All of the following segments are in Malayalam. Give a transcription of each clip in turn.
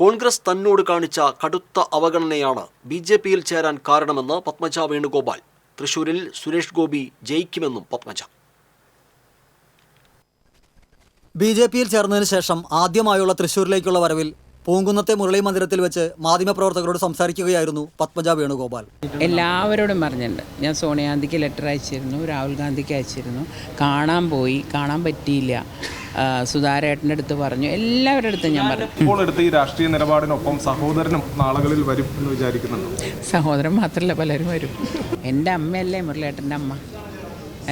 കോൺഗ്രസ് തന്നോട് കാണിച്ച കടുത്ത അവഗണനയാണ് ബി ജെ പിയിൽ ചേരാൻ കാരണമെന്ന് പത്മജ വേണുഗോപാൽ. തൃശൂരിൽ സുരേഷ് ഗോപി ജയിക്കുമെന്നും പത്മജ. ബി ജെ പിയിൽ ചേർന്നതിന് ശേഷം ആദ്യമായുള്ള തൃശൂരിലേക്കുള്ള വരവിൽ പൂങ്കുന്നത്തെ മുരളി മന്ദിരത്തിൽ വെച്ച് മാധ്യമപ്രവർത്തകരോട് സംസാരിക്കുകയായിരുന്നു പത്മജ വേണുഗോപാൽ. എല്ലാവരോടും പറഞ്ഞിട്ടുണ്ട്. ഞാൻ സോണിയാഗാന്ധിക്ക് ലെറ്റർ അയച്ചിരുന്നു രാഹുൽ ഗാന്ധിക്ക് അയച്ചിരുന്നു. കാണാൻ പോയി കാണാൻ പറ്റിയില്ല. സുധാരേട്ടന്റെ അടുത്ത് പറഞ്ഞു. എല്ലാവരുടെ അടുത്തും ഞാൻ പറഞ്ഞു. ഇപ്പോൾ എടുത്ത ഈ രാഷ്ട്രീയ നിലപാടിനൊപ്പം സഹോദരനും നാളുകളിൽ വരും എന്ന് വിചാരിക്കുന്നുണ്ട്? സഹോദരൻ മാത്രമല്ല പലരും വരും. എന്റെ അമ്മയല്ലേ മുരളിയേട്ടന്റെ അമ്മ?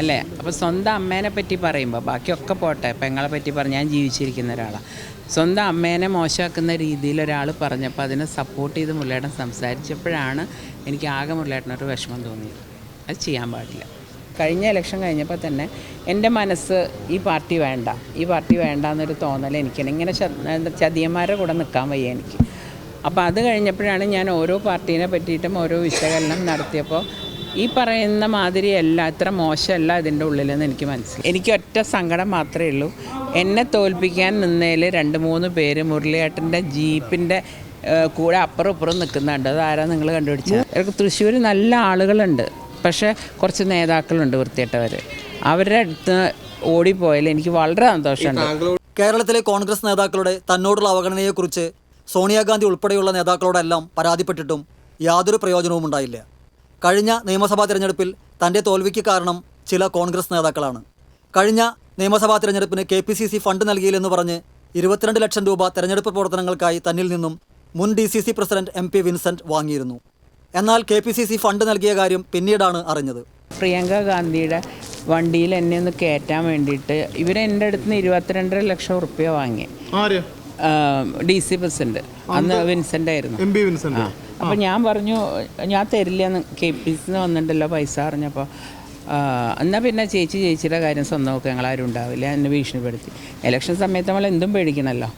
അല്ലേ? അപ്പോൾ സ്വന്തം അമ്മേനെ പറ്റി പറയുമ്പോൾ ബാക്കിയൊക്കെ പോട്ടെ പെങ്ങളെ പറ്റി പറഞ്ഞ് ഞാൻ ജീവിച്ചിരിക്കുന്ന ഒരാളാണ് സ്വന്തം അമ്മേനെ മോശമാക്കുന്ന രീതിയിൽ ഒരാൾ പറഞ്ഞപ്പോൾ അതിനെ സപ്പോർട്ട് ചെയ്ത് മുരളിയേട്ടൻ സംസാരിച്ചപ്പോഴാണ് എനിക്ക് ആകെ മുരളിയേട്ടനൊരു വിഷമം തോന്നിയത്. അത് ചെയ്യാൻ പാടില്ല. കഴിഞ്ഞ ഇലക്ഷൻ കഴിഞ്ഞപ്പോൾ തന്നെ എന്റെ മനസ്സ് ഈ പാർട്ടി വേണ്ട ഈ പാർട്ടി വേണ്ട എന്നൊരു തോന്നൽ എനിക്ക് ഇങ്ങനെ ചതിയന്മാരുടെ കൂടെ നിൽക്കാൻ വയ്യ എനിക്ക്. അപ്പോൾ അത് കഴിഞ്ഞപ്പോഴാണ് ഞാൻ ഓരോ പാർട്ടീനെ പറ്റിയിട്ടും ഓരോ വിശകലനം നടത്തിയപ്പോൾ ഈ പറയുന്ന മാതിരിയല്ല ഇത്ര മോശമല്ല ഇതിന്റെ ഉള്ളിലെന്ന് എനിക്ക് മനസ്സിലായി. എനിക്ക് ഒറ്റ സങ്കടം മാത്രമേ ഉള്ളൂ. എന്നെ തോൽപ്പിക്കാൻ നിന്നതിൽ രണ്ട് മൂന്ന് പേര് മുരളിയേട്ടന്റെ ജീപ്പിന്റെ കൂടെ അപ്പുറം ഇപ്പുറം നിൽക്കുന്നുണ്ട് അതാരാ നിങ്ങൾ കണ്ടുപിടിച്ചത് തൃശ്ശൂർ നല്ല ആളുകളുണ്ട്. പക്ഷേ കുറച്ച് നേതാക്കളുണ്ട് വൃത്തിയിട്ടവർ അവരുടെ അടുത്ത് ഓടിപ്പോയാൽ എനിക്ക് വളരെ സന്തോഷമുണ്ട്. കേരളത്തിലെ കോൺഗ്രസ് നേതാക്കളുടെ തന്നോടുള്ള അവഗണനയെക്കുറിച്ച് സോണിയാഗാന്ധി ഉൾപ്പെടെയുള്ള നേതാക്കളോടെല്ലാം പരാതിപ്പെട്ടിട്ടും യാതൊരു പ്രയോജനവും ഉണ്ടായില്ല. കഴിഞ്ഞ നിയമസഭാ തിരഞ്ഞെടുപ്പിൽ തന്റെ തോൽവിക്ക് കാരണം ചില കോൺഗ്രസ് നേതാക്കളാണ്. കഴിഞ്ഞ നിയമസഭാ തിരഞ്ഞെടുപ്പിന് K P C C fund നൽകിയില്ലെന്ന് പറഞ്ഞ് ഇരുപത്തിരണ്ട് ലക്ഷം രൂപ തെരഞ്ഞെടുപ്പ് പ്രവർത്തനങ്ങൾക്കായി തന്നിൽ നിന്നും മുൻ D C C president M P Vincent വാങ്ങിയിരുന്നു. എന്നാൽ K P C C fund നൽകിയ കാര്യം പിന്നീടാണ് അറിഞ്ഞത്. പ്രിയങ്ക ഗാന്ധിയുടെ വണ്ടിയിൽ എന്നെ ഒന്ന് കയറ്റാൻ വേണ്ടിയിട്ട് ഇവർ എന്റെ അടുത്ത് നിന്ന് ഇരുപത്തിരണ്ടര ലക്ഷം റുപ്യ വാങ്ങി. ആര്? D C president. അന്ന് വിൻസെന്റ് ആയിരുന്നു. എം പി വിൻസെന്റ് ആ അപ്പോൾ ഞാൻ പറഞ്ഞു ഞാൻ തരില്ലെന്ന് കെ പി സിന്ന് വന്നിട്ടുണ്ടല്ലോ പൈസ അറിഞ്ഞപ്പോൾ എന്നാൽ പിന്നെ ചേച്ചി ചേച്ചിയുടെ കാര്യം സ്വന്തം നോക്കുക ഞങ്ങളാരും ഉണ്ടാവില്ല എന്നെ ഭീഷണിപ്പെടുത്തി. ഇലക്ഷൻ സമയത്ത് നമ്മൾ എന്തും പേടിക്കണമല്ലോ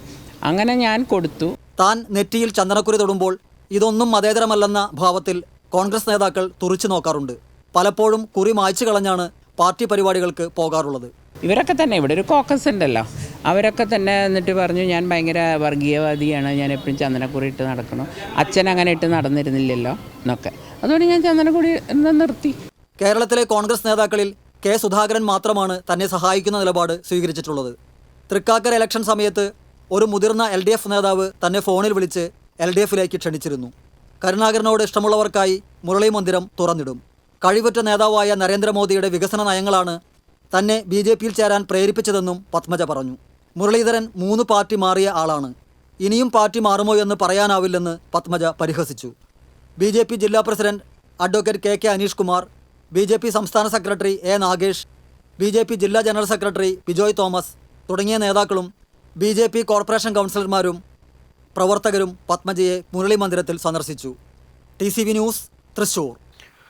അങ്ങനെ ഞാൻ കൊടുത്തു. താൻ നെറ്റിയിൽ ചന്ദനക്കുരി തൊടുമ്പോൾ ഇതൊന്നും മതേതരമല്ലെന്ന ഭാവത്തിൽ കോൺഗ്രസ് നേതാക്കൾ തുറിച്ചു നോക്കാറുണ്ട്. പലപ്പോഴും കുറി മായ്ച്ചു കളഞ്ഞാണ് പാർട്ടി പരിപാടികൾക്ക് പോകാറുള്ളത്. ഇവരൊക്കെ തന്നെ ഇവിടെ ഒരു കോക്കസ് ഉണ്ടല്ലോ. അവരൊക്കെ തന്നെ എന്നിട്ട് പറഞ്ഞു ഞാൻ ഭയങ്കര വർഗീയവാദിയാണ്. ഞാൻ എപ്പോഴും ചന്ദനക്കുറി ഇട്ട് നടക്കണം. അച്ഛൻ അങ്ങനെ ഇട്ട് നടന്നിരുന്നില്ലല്ലോ എന്നൊക്കെ. അതുകൊണ്ട് ഞാൻ ചന്ദനക്കുറി നിർത്തി. കേരളത്തിലെ കോൺഗ്രസ് നേതാക്കളിൽ കെ സുധാകരൻ മാത്രമാണ് തന്നെ സഹായിക്കുന്ന നിലപാട് സ്വീകരിച്ചിട്ടുള്ളത്. തൃക്കാക്കര ഇലക്ഷൻ സമയത്ത് ഒരു മുതിർന്ന എൽ ഡി എഫ് നേതാവ് തന്നെ ഫോണിൽ വിളിച്ച് എൽ ഡി എഫിലേക്ക് ക്ഷണിച്ചിരുന്നു. കരുണാകരനോട് ഇഷ്ടമുള്ളവർക്കായി മുരളി മന്ദിരം തുറന്നിടും. കഴിവുറ്റ നേതാവായ നരേന്ദ്രമോദിയുടെ വികസന നയങ്ങളാണ് തന്നെ ബി ജെ പിയിൽ ചേരാൻ പ്രേരിപ്പിച്ചതെന്നും പത്മജ പറഞ്ഞു. മുരളീധരൻ മൂന്ന് പാർട്ടി മാറിയ ആളാണ്. ഇനിയും പാർട്ടി മാറുമോ എന്ന് പറയാനാവില്ലെന്ന് പത്മജ പരിഹസിച്ചു. ബി ജെ പി ജില്ലാ president advocate K K Aneesh Kumar B J P സംസ്ഥാന secretary A Nagesh B J P ജില്ലാ ജനറൽ സെക്രട്ടറി ബിജോയ് തോമസ് തുടങ്ങിയ നേതാക്കളും ബി ജെ പി കോർപ്പറേഷൻ കൗൺസിലർമാരും പ്രവർത്തകരും പത്മജയെ മുരളി മന്ദിരത്തിൽ സന്ദർശിച്ചു. T news Thrissur.